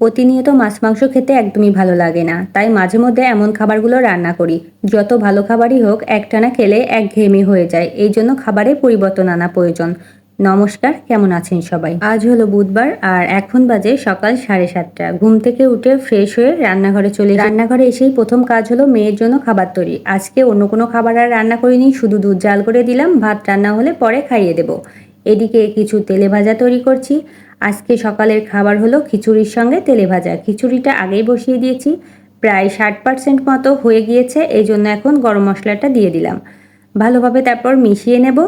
প্রতিনিয়ত মাছ, মাংস খেতে একদমই ভালো লাগে না। তাই মাঝে মধ্যে এমন খাবারগুলো রান্না করি। যত ভালো খাবারই হোক, একটানা খেলে এক ঘেয়েমি হয়ে যায়। এই জন্য খাবারে পরিবর্তন আনা প্রয়োজন। নমস্কার, কেমন আছেন সবাই? আজ হলো বুধবার, আর এখন বাজে সকাল সাড়ে সাতটা। ঘুম থেকে উঠে ফ্রেশ হয়ে রান্নাঘরে চলে রান্নাঘরে এসেই প্রথম কাজ হলো মেয়ের জন্য খাবার তৈরি। আজকে অন্য কোনো খাবার আর রান্না করিনি, শুধু দুধ জাল করে দিলাম। ভাত রান্না হলে পরে খাইয়ে দেবো। এদিকে কিছু তেলে ভাজা তৈরি করছি। আজকে সকালের খাবার হলো খিচুড়ির সঙ্গে তেলে ভাজা। খিচুড়িটা আগেই বসিয়ে দিয়েছি। প্রায় ষাট পার্সেন্ট মতো হয়ে গিয়েছে, এই জন্য এখন গরম মশলাটা দিয়ে দিলাম। ভালোভাবে তারপর মিশিয়ে নেব।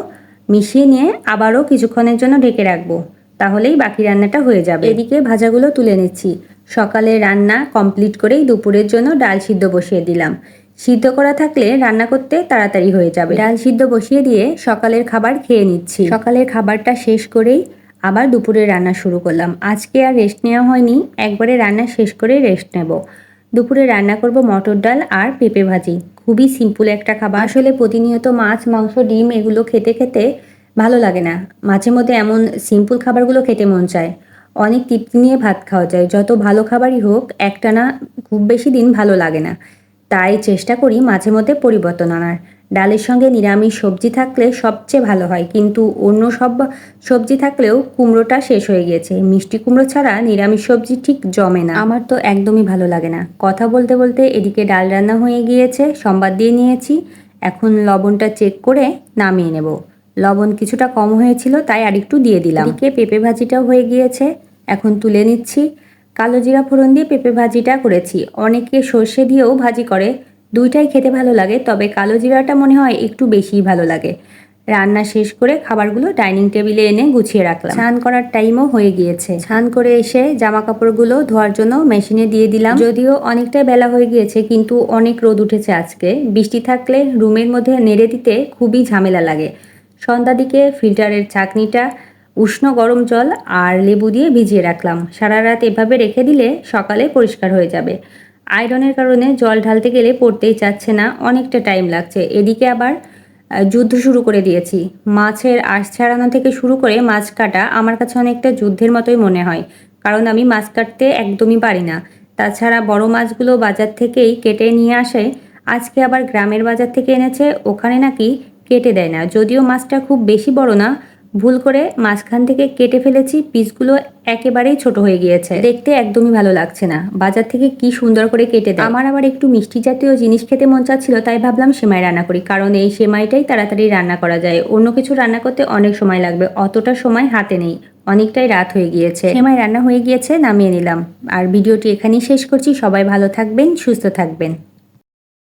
মিশিয়ে নিয়ে আবারও কিছুক্ষণের জন্য ঢেকে রাখব। তাহলেই বাকি রান্নাটা হয়ে যাবে। এদিকে ভাজাগুলো তুলে নিচ্ছি। সকালে রান্না কমপ্লিট করেই দুপুরের জন্য ডাল সিদ্ধ বসিয়ে দিলাম। সিদ্ধ করা থাকলে রান্না করতে তাড়াতাড়ি হয়ে যাবে। ডাল সিদ্ধ বসিয়ে দিয়ে সকালের খাবার খেয়ে নিচ্ছি। সকালের খাবারটা শেষ করেই আবার দুপুরে রান্না শুরু করলাম। আজকে আর রেস্ট নেওয়া হয়নি। একবারে রান্না শেষ করে রেস্ট নেব। দুপুরে রান্না করব মটর ডাল আর পেঁপে ভাজি। খুবই সিম্পল একটা খাবার। আসলে প্রতিনিয়ত মাছ, মাংস, ডিম এগুলো খেতে খেতে ভালো লাগে না। মাঝে মধ্যে এমন সিম্পল খাবারগুলো খেতে মন চায়। অনেক তৃপ্তি নিয়ে ভাত খাওয়া যায়। যত ভালো খাবারই হোক, একটানা খুব বেশি দিন ভালো লাগে না। তাই চেষ্টা করি মাঝে মধ্যে পরিবর্তন আনার। ডালের সঙ্গে নিরামিষ সবজি থাকলে সবচেয়ে ভালো হয়। কিন্তু অন্য সব সবজি থাকলেও কুমড়োটা শেষ হয়ে গিয়েছে। মিষ্টি কুমড়ো ছাড়া নিরামিষ সবজি ঠিক জমে না। আমার তো একদমই ভালো লাগে না। কথা বলতে বলতে এদিকে ডাল রান্না হয়ে গিয়েছে, সম্বাদ দিয়ে নিয়েছি। এখন লবণটা চেক করে নামিয়ে নেব। লবণ কিছুটা কম হয়েছিল, তাই আরেকটু দিয়ে দিলাম। এদিকে পেঁপে ভাজিটাও হয়ে গিয়েছে। এখন তুলে নিচ্ছি। কালো জিরা ফোড়ন দিয়ে পেঁপে ভাজিটা করেছি। অনেকে সর্ষে দিয়েও ভাজি করে। দুইটাই খেতে ভালো লাগে, তবে কালো জিরাটা মনে হয় একটু বেশিই ভালো লাগে। রান্না শেষ করে খাবারগুলো ডাইনিং টেবিলে এনে গুছিয়ে রাখলাম। স্নান করার টাইমও হয়ে গিয়েছে। স্নান করে এসে জামা কাপড়গুলো ধোয়ার জন্য মেশিনে দিয়ে দিলাম। যদিও অনেকটাই বেলা হয়ে গিয়েছে, কিন্তু অনেক রোদ উঠেছে আজকে। বৃষ্টি থাকলে রুমের মধ্যে নেড়ে দিতে খুবই ঝামেলা লাগে। সন্ধ্যা দিকে ফিল্টারের চাকনিটা, উষ্ণ গরম জল আর লেবু দিয়ে ভিজিয়ে রাখলাম। সারা রাত এভাবে রেখে দিলে সকালে পরিষ্কার হয়ে যাবে। আয়রনের কারণে জল ঢালতে গেলে পড়তেই চাচ্ছে না, অনেকটা টাইম লাগছে। এদিকে আবার যুদ্ধ শুরু করে দিয়েছি। মাছের আঁশ ছাড়ানো থেকে শুরু করে মাছ কাটা আমার কাছে অনেকটা যুদ্ধের মতোই মনে হয়, কারণ আমি মাছ কাটতে একদমই পারি না। তাছাড়া বড় মাছগুলো বাজার থেকেই কেটে নিয়ে আসে, আজকে আবার গ্রামের বাজার থেকে এনেছে, ওখানে নাকি কেটে দেয় না। যদিও মাছটা খুব বেশি বড় না ভুল করে মাঝখান থেকে কেটে ফেলেছি, পিসগুলো একেবারেই ছোট হয়ে গিয়েছে। দেখতে একদমই ভালো লাগছে না। বাজার থেকে কি সুন্দর করে কেটে দেয়। আমার আবার একটু মিষ্টি জাতীয় জিনিস খেতে মন চাচ্ছিল, তাই ভাবলাম সেমাই রান্না করি, কারণ এই সেমাইটাই তাড়াতাড়ি রান্না করা যায়। অন্য কিছু রান্না করতে অনেক সময় লাগবে, অতটা সময় হাতে নেই। অনেকটাই রাত হয়ে গিয়েছে। সেমাই রান্না হয়ে গিয়েছে, নামিয়ে নিলাম। আর ভিডিওটি এখানেই শেষ করছি। সবাই ভালো থাকবেন, সুস্থ থাকবেন।